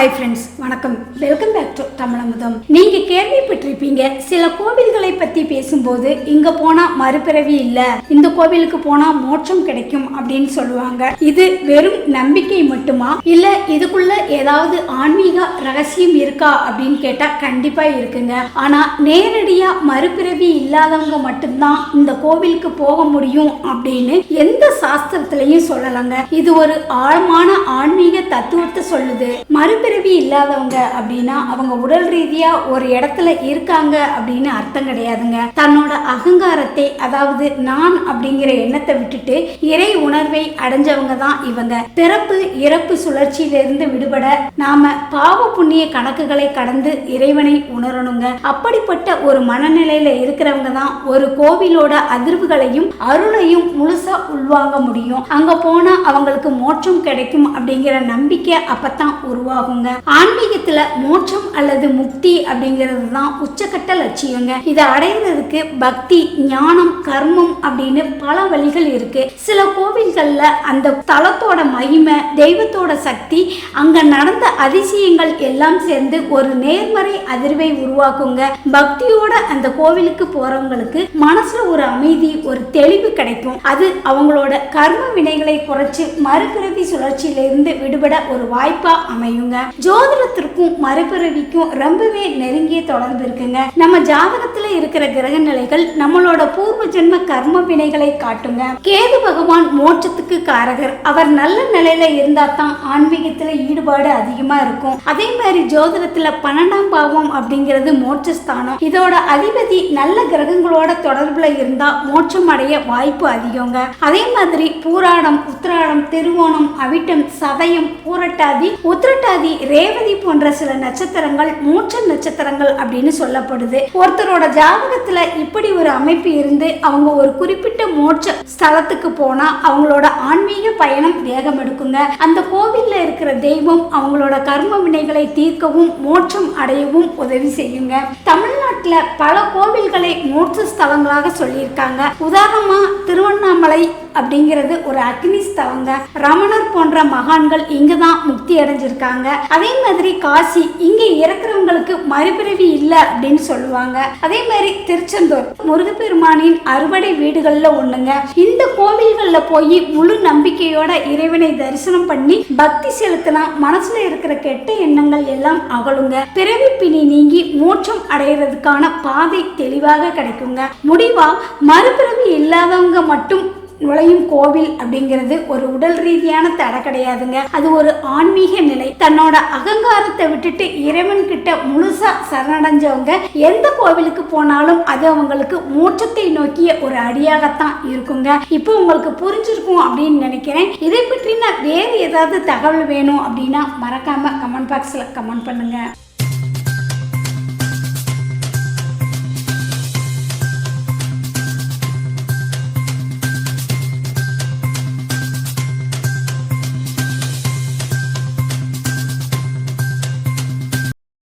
Hi friends வணக்கம். Welcome back to Tamizhamudham. நீங்க கேள்விப்பட்டிருப்பீங்க சில கோவில்களை பத்தி பேசும்போது இங்க போனா மறுபிறவி இல்ல. இந்த கோவிலுக்கு போனா மோட்சம் கிடைக்கும் அப்படின்னு சொல்லுவாங்க. இது வெறும் நம்பிக்கை மட்டுமா? இல்ல இதுக்குள்ள ஏதாவது ஆன்மீக ரகசியம் இருக்கா அப்படின்னு கேட்டா கண்டிப்பா இருக்குங்க. ஆனா நேரடியா மறுபிறவி இல்லாதவங்க மட்டும்தான் இந்த கோவிலுக்கு போக முடியும் அப்படின்னு எந்த சாஸ்திரத்திலையும் சொல்லலைங்க. இது ஒரு ஆழமான ஆன்மீக தத்துவத்தை சொல்லுது. மறுபிறவி இல்லாதவங்க அப்படின்னா அவங்க உடல் ரீதியா ஒரு இடத்துல இருக்காங்க அப்படின்னு அர்த்தம் கிடையாதுங்க. தன்னோட அகங்காரத்தை அதாவது நான் அப்படிங்கிற எண்ணத்தை விட்டுட்டு இறை உணர்வை அடைஞ்சவங்க தான் இவங்க. பிறப்பு இறப்பு சுழற்சியிலிருந்து விடுபட நாம பாவ புண்ணிய கணக்குகளை கடந்து இறைவனை உணரணுங்க. அப்படிப்பட்ட ஒரு மனநிலையில இருக்கிறவங்க தான் ஒரு கோவிலோட அதிர்வுகளையும் அருளையும் முழுசா உள்வாங்க முடியும். அங்க போனா அவங்களுக்கு மோட்சம் கிடைக்கும் அப்படிங்கிற நம்பிக்கை அப்பதான் உருவாகுங்க. ஆன்மீகத்துல மோட்சம் அல்லது முக்தி அப்படிங்கிறது தான் உச்சக்கட்ட லட்சியங்க. இதை அடைந்ததுக்கு பக்தி ஞானம் கர்மம் அப்படின்னு பல வழிகள் இருக்கு. சில கோவில்கள்ல அந்த தலத்தோட மகிமை தெய்வத்தோட சக்தி அங்க நடந்த அதிசயங்கள் எல்லாம் சேர்ந்து ஒரு நேர்மறை அதிர்வை உருவாக்குங்க. பக்தியோட அந்த கோவிலுக்கு போறவங்களுக்கு மனசுல ஒரு அமைதி ஒரு தெளிவு கிடைக்கும். அது அவங்களோட கர்ம வினைகளை குறைச்சு மறுபிறவி சுழற்சியிலிருந்து விடுபட ஒரு வாய்ப்பா அமையுங்க. ஜோதிடத்திற்கும் மறுபிறவி மறுபிறவிக்கும் ரொம்பவே நெருங்கிய தொடர்பு இருக்குங்க. நம்ம ஜாதகத்துல இருக்கிற கிரக நிலைகள் நம்மளோட பூர்வ ஜென்ம கர்ம வினைகளை காட்டுங்க. கேது பகவான் மோட்சத்துக்கு காரகர். அவர் நல்ல நிலையில இருந்தா தான் ஆன்மீகத்துல ஈடுபாடு அதிகமா இருக்கும். அதே மாதிரி ஜோதிடத்துல பன்னெண்டாம் பாவம் அப்படிங்கிறது மோட்சஸ்தானம். இதோட அதிபதி நல்ல கிரகங்களோட தொடர்புல இருந்தா மோட்சம் அடைய வாய்ப்பு அதிகங்க. அதே மாதிரி பூராடம் உத்திராடம் திருவோணம் அவிட்டம் சதயம் பூரட்டாதி உத்திரட்டாதி ரேவதி போன்ற சில நட்சத்திரங்கள் மூச்ச நட்சத்திரங்கள் அப்படின்னு சொல்லப்படுது. ஒருத்தரோட ஜாதகத்துல இப்படி ஒரு அமைப்பு இருந்து அவங்க ஒரு குறிப்பிட்ட மோட்ச ஸ்தலத்துக்கு போனா அவங்களோட ஆன்மீக பயணம் வேகம் எடுக்குங்க? அந்த கோவில்ல இருக்கிற தெய்வம் அவங்களோட கர்ம வினைகளை தீர்க்கவும் மோட்சம் அடையவும் உதவி செய்யுங்க. தமிழ்நாட்டுல பல கோவில்களை மோட்ச ஸ்தலங்களாக சொல்லியிருக்காங்க. உதாரணமா திருவண்ணாமலை அப்படிங்கிறது ஒரு அக்னி ஸ்தலங்க. ரமணர் போன்ற மகான்கள் இங்க தான் முக்தி அடைஞ்சிருக்காங்க. அதே மாதிரி காசி இங்க இறக்குறவங்களுக்கு மறுபிறவி இல்லை அப்படின்னு சொல்லுவாங்க. அதே மாதிரி திருச்செந்தூர் முருகப்பெருமானின் அறுவடை வீடுகள்ல ஒண்ணுங்க. இந்த கோவில்கள்ல போய் முழு நம்பிக்கை நம்பிக்கையோட இறைவனை தரிசனம் பண்ணி பக்தி செலுத்தினா மனசுல இருக்கிற கெட்ட எண்ணங்கள் எல்லாம் அகலுங்க. பிறவி பிணி நீங்கி மோட்சம் அடைகிறதுக்கான பாதை தெளிவாக கிடைக்குங்க. முடிவா மறுபிறவி இல்லாதவங்க மட்டும் நுழையும் கோவில் அப்படிங்கிறது ஒரு உடல் ரீதியான தடை கிடையாதுங்க. அது ஒரு ஆன்மீக நிலை. தன்னோட அகங்காரத்தை விட்டுட்டு இறைவன் கிட்ட முழுசா சரணடைஞ்சவங்க எந்த கோவிலுக்கு போனாலும் அது அவங்களுக்கு மூச்சத்தை நோக்கிய ஒரு அடியாகத்தான் இருக்குங்க. இப்போ உங்களுக்கு புரிஞ்சிருக்கும் அப்படின்னு நினைக்கிறேன். இதை பற்றின வேறு ஏதாவது தகவல் வேணும் அப்படின்னா மறக்காம கமெண்ட் பாக்ஸ்ல கமெண்ட் பண்ணுங்க.